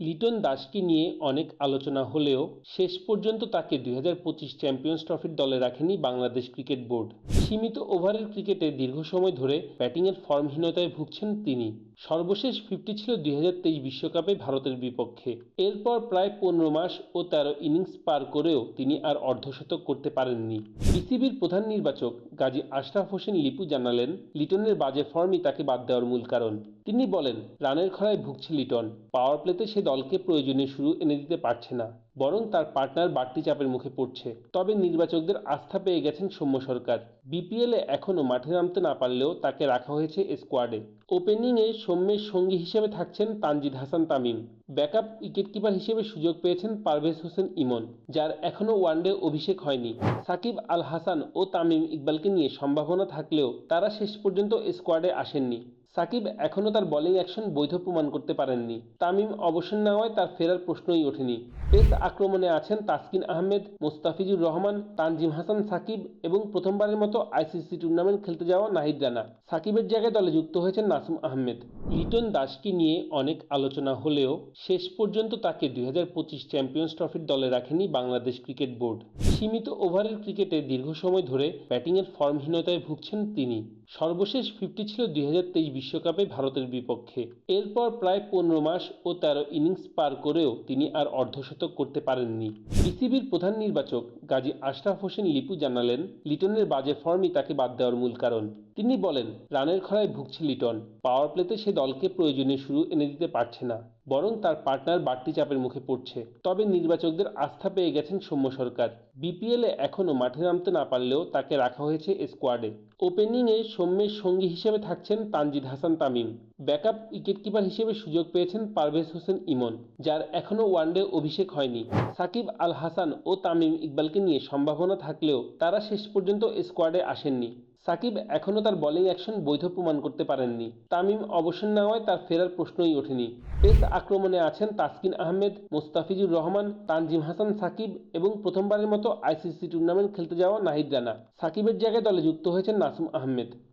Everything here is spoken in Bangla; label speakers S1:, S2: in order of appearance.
S1: লিটন দাসকে নিয়ে অনেক আলোচনা হলেও শেষ পর্যন্ত তাকে দুই হাজার পঁচিশ চ্যাম্পিয়ন্স ট্রফির দলে রাখেনি বাংলাদেশ ক্রিকেট বোর্ড। সীমিত ওভারের ক্রিকেটে দীর্ঘ সময় ধরে ব্যাটিংয়ের ফর্মহীনতায় ভুগছেন তিনি। সর্বশেষ ফিফটি ছিল দুই বিশ্বকাপে ভারতের বিপক্ষে। এরপর প্রায় পনেরো মাস ও তেরো ইনিংস পার করেও তিনি আর অর্ধশতক করতে পারেননি। বিসিবির প্রধান নির্বাচক গাজী আশরাফ হোসেন লিপু জানালেন, লিটনের বাজে ফর্মই তাকে বাদ দেওয়ার মূল কারণ। তিনি বলেন, রানের খরায় ভুগছে লিটন। পাওয়ার প্লেতে সে দলকে প্রয়োজনীয় শুরু এনে দিতে পারছে না। বরং তার পার্টনার বাড়তি চাপের মুখে পড়ছে। তবে নির্বাচকদের আস্থা পেয়ে গেছেন সৌম্য সরকার। বিপিএলে এখনও মাঠে নামতে না পারলেও তাকে রাখা হয়েছে স্কোয়াডে। ওপেনিংয়ে সৌম্যের সঙ্গী হিসেবে থাকছেন তানজিদ হাসান তামিম। ব্যাকআপ উইকেটকিপার হিসেবে সুযোগ পেয়েছেন পারভেজ হোসেন ইমন, যার এখনও ওয়ানডে অভিষেক হয়নি। সাকিব আল হাসান ও তামিম ইকবালকে নিয়ে সম্ভাবনা থাকলেও তারা শেষ পর্যন্ত স্কোয়াডে আসেননি। সাকিব এখনও তার বলিং অ্যাকশন বৈধ প্রমাণ করতে পারেননি। তামিম অবসর নেওয়ায় তার ফেরার প্রশ্নই ওঠেনি। পেস আক্রমণে আছেন তাসকিন আহমেদ, মোস্তাফিজুর রহমান, তানজিম হাসান সাকিব এবং প্রথমবারের মতো আইসিসি টুর্নামেন্ট খেলতে যাওয়া নাহিদ রানা। সাকিবের জায়গায় দলে যুক্ত হয়েছেন নাসুম আহমেদ। লিটন দাসকে নিয়ে অনেক আলোচনা হলেও শেষ পর্যন্ত তাকে দুই হাজার পঁচিশ চ্যাম্পিয়ন্স ট্রফির দলে রাখেনি বাংলাদেশ ক্রিকেট বোর্ড। সীমিত ওভারের ক্রিকেটে দীর্ঘ সময় ধরে ব্যাটিংয়ের ফর্মহীনতায় ভুগছেন তিনি। সর্বশেষ ফিফটি ছিল দুই বিশ্বকাপে ভারতের বিপক্ষে। এরপর প্রায় পনেরো মাস ও তেরো ইনিংস পার করেও তিনি আর অর্ধশতক করতে পারেননি। বিসিবির প্রধান নির্বাচক গাজী আশরাফ হোসেন লিপু জানালেন, লিটনের বাজে ফর্মই তাকে বাদ দেওয়ার মূল কারণ। তিনি বলেন, রানের খরায় ভুগছে লিটন। পাওয়ার প্লেতে সে দলকে প্রয়োজনীয় শুরু এনে দিতে পারছে না। বরং তার পার্টনার বাড়তি চাপের মুখে পড়ছে। তবে নির্বাচকদের আস্থা পেয়ে গেছেন সৌম্য সরকার। বিপিএলে এখনও মাঠে নামতে না পারলেও তাকে রাখা হয়েছে স্কোয়াডে। ওপেনিংয়ে সৌম্যের সঙ্গী হিসেবে থাকছেন তানজিদ হাসান তামিম। ব্যাকআপ উইকেটকিপার হিসেবে সুযোগ পেয়েছেন পারভেজ হোসেন ইমন, যার এখনও ওয়ানডে অভিষেক হয়নি। সাকিব আল হাসান ও তামিম ইকবালকে নিয়ে সম্ভাবনা থাকলেও তারা শেষ পর্যন্ত স্কোয়াডে আসেননি। সাকিব এখনও তার বলিং অ্যাকশন বৈধ প্রমাণ করতে পারেননি। তামিম অবসর না হওয়ায় তার ফেরার প্রশ্নই ওঠেনি। পেস আক্রমণে আছেন তাসকিন আহমেদ, মোস্তাফিজুর রহমান, তানজিম হাসান সাকিব এবং প্রথমবারের মতো আইসিসি টুর্নামেন্ট খেলতে যাওয়া নাহিদ রানা। সাকিবের জায়গায় দলে যুক্ত হয়েছেন নাসুম আহমেদ।